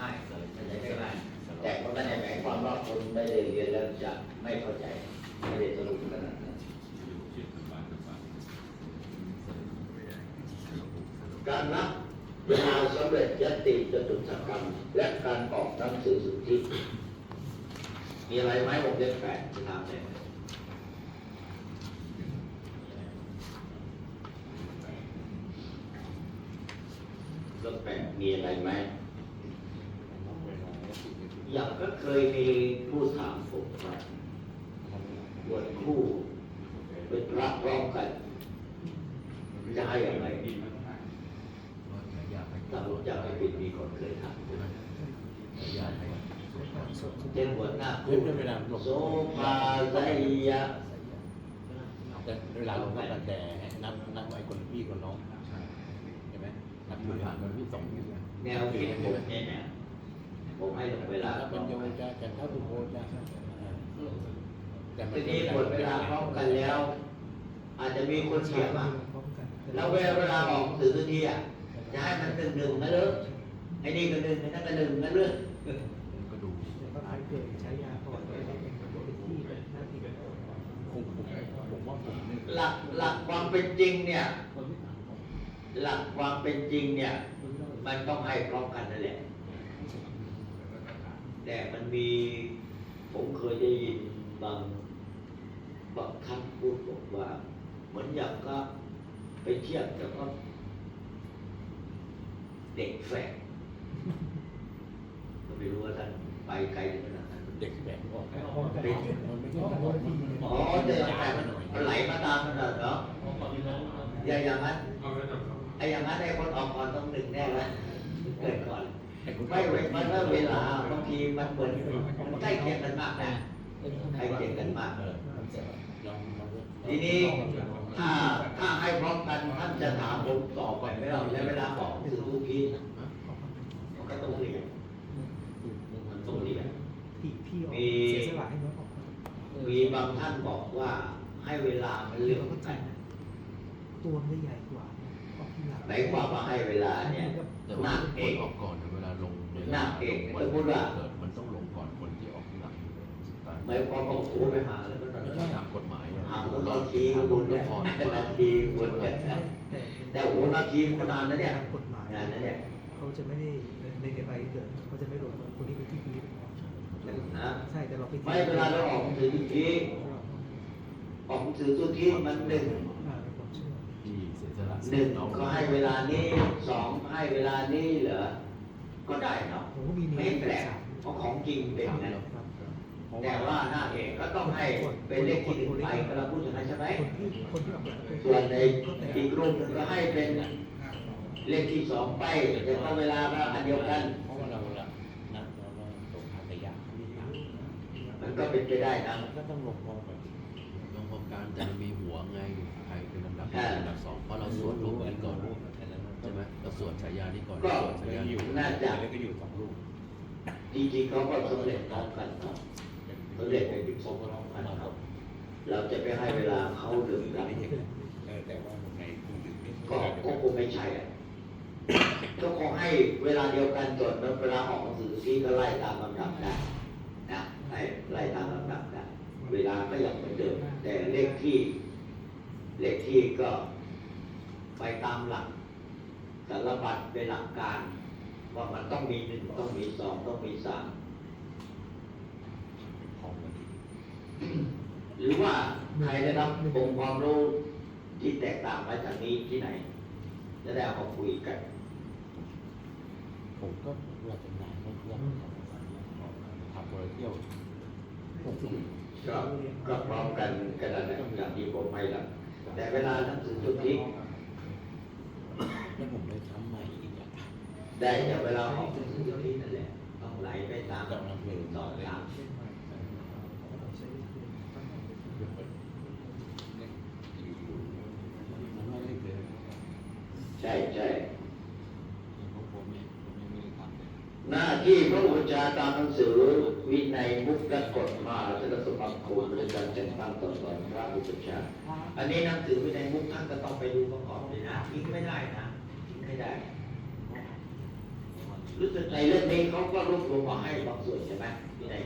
ง่เลยไม่ใช่ไม่ง่ายแต่ก็ไม่ได้หมายความว่าคนไม่ได้เรียนแล้วจะไม่เข้าใจไม่ได้สรุปขนาดนั้นการนับเวลาสำเร็จยติจตุสักกรรม และการออกหนังสือสุทธิมีอะไรไหมวงเล็บแปดจะถามเลยวงเล็บแปดมีอะไรไหม อย่างก็เคยมีผู้ถามผมว่าบวชคู่เป็นระพร้อมกันจะให้อะไรถ้ารู้จักไม่ผิดมีคนเคยถามใช่ไหมเช่นบวชหน้าคู่โสภาไสยะแต่เวลาลงนับแต่นับนับไอ้คนพี่คนน้องใช่ไหมนับถือผ่านคนที่สองแนวคิดผมเนี่ย ผมให้ลงเวลาแล้วเป็นอมโยกันจะจะเท่าทุโกจะแต่มัทีนี้หมดเวลาพร้อมกันแล้ว อาจจะมีคนเขียนว่าแล้วเวลาออกสื่อทีอะจะให้มันหนึ่งหนึ่งนะเลิกไอ้นี่ก็หนึ่งไอ้นั่นก็หนึ่งนะเรื่องก็ดูกใช้ยาก่อหลักหลักความเป็นจริงเนี่ย หลักความเป็นจริงเนี่ย มันต้องให้พร้อมกันนั่นแหละ แต่มันมีผมเคยได้ยินบางบางท่านพูดบอกว่า เหมือนอย่างก็ไปเทียบกับว่าเด็กแฝดก็ไม่รู้ว่าท่านไปไกลถึงขนาดนั้นเด็กแบบก็เป็นมันไม่ใช่ตลอดมันอ๋อเด็กแฝดมันมันไหลมาตามขนาดเนาะอย่างอย่างนั้นไอ้อย่างนั้นไอ้คนออกก่อนต้องหนึ่งแน่แล้วเกิดก่อน ไม่เว้นมันเรื่องเวลาบางทีมันเหมือนมันใกล้เคียงกันมากนะใกล้เคียงกันมากเออลองลองทีนี้ถ้าถ้าให้พร้อมกันท่านจะถามผมตอบไปไม่เราใช้เวลาบอกสื่อทุกทีมันก็ต้องเรียนมันต้องเรียนที่พี่ออกเสียสละให้น้องออกมีบางท่านบอกว่าให้เวลามันเรื่องกันตัวมันใหญ่กว่าออกที่ หลังไหนความว่าให้เวลาเนี่ยแต่หว่าน้าคเอนกออกก่อนเวลาลงหน้าเอกสมมุติว่าเกิดมันต้องลงก่อนคนที่ออกที่หลังหมายความว่าโอ้ไปหาแล้วก็ตอนไม่นั้นใช่ตามกฎหมายหาคนนาทีบุญเนี่ยนาทีบุญเนี่ยแต่แต่โอ้นาทีมันนานนะเนี่ยตามกฎหมายนานนะเนี่ยเขาจะไม่ได้ในในใบเกิดเขาจะไม่รวมคนที่เป็นที่พีนะใช่แต่เราไปไม่เวลาเราออกหนังสือทุกทีออกหนังสือทุกทีมันหนึ่ง หนึ่งก็ให้เวลานี้สองให้เวลานี้เหรอก็ได้เนาะผมก็มีไม่แปลกเพราะของจริงเป็นนะแต่ว่าหน้าเอกก็ต้องให้เป็นเลขที่หนึ่งไปก็เราพูดอย่างนั้นใช่ไหมคนที่คนที่ออกแบบส่วนในอีกรูปหนึ่งก็ให้เป็นเลขที่สองไปแต่ก็เวลาก็อันเดียวกันเพราะว่าเราละนะเราเราตกหาแต่ยากไม่ยากมันก็เป็นไปได้นะมันก็ต้องลงพร้อมกันลงพร้อม กันแต่มันมีหัวไงใครเป็นลำดับหนึ่งลำดับสองเพราะเราสวดรูปนี้ก่อนใช่ไหมเราสวดฉายานี้ก่อนก็สวดฉายานี้น่าจะแล้วก็อยู่สองรูปจริงๆเขาก็สำเร็จพร้อมกันเนาะสำเร็จในที่พร้อมกันเนาะเราจะไปให้เวลาเขาหรือเราเออแต่ว่าในกลุ่มอื่นก็ก็คงไม่ใช่อะก็คงให้เวลาเดียวกันจนเวลาออกหนังสือซีก็ไล่ตามลำดับได้นะไล่ไล่ตามลำดับได้เวลาก็ยังเหมือนเดิม แต่เลข ที่เลขที่ก็ไปตามหลักสารบัตรเป็นหลักการ ว่ามันต้องมีหนึ่งต้องมีสองต้องมีสามของมันหรือว่าใครได้รับองค์ความรู้ที่แตกต่างมาจากนี้ที่ไหนจะได้เอามาคุยกัน ผมก็ว่าจะนานเพื่อนทำโปรเที่ยว ก็ก็พร้อมกันกันนั่นแหละอย่างที่ผมไม่ละแต่เวลาหนังสือจุดที่แล้วผมเลยทำใหม่อีกอะได้แต่เวลาออกหนังสือจุดที่นั่นแหละต้องไหลไปตามกับนักเรียนต่อตาม มันไม่ได้เลย ใช่ใช่ ผมผมไม่ผมไม่ได้ทำเลย หน้าที่พระอุปชฌาตามหนังสือวินัยมุกและกฎมาสนสมบัติคนบริการจัดตั้งต่อสอนพระอุปชฌาอันนี้หนังสือวินัยมุกท่านก็ต้องไปดูประกอบเลยนะทิ้งไม่ได้นะทิ้งไม่ได้รู้สึกในเรื่องนี้เขาก็รวบรวมมาให้บางส่วนใช่ไหมวินัย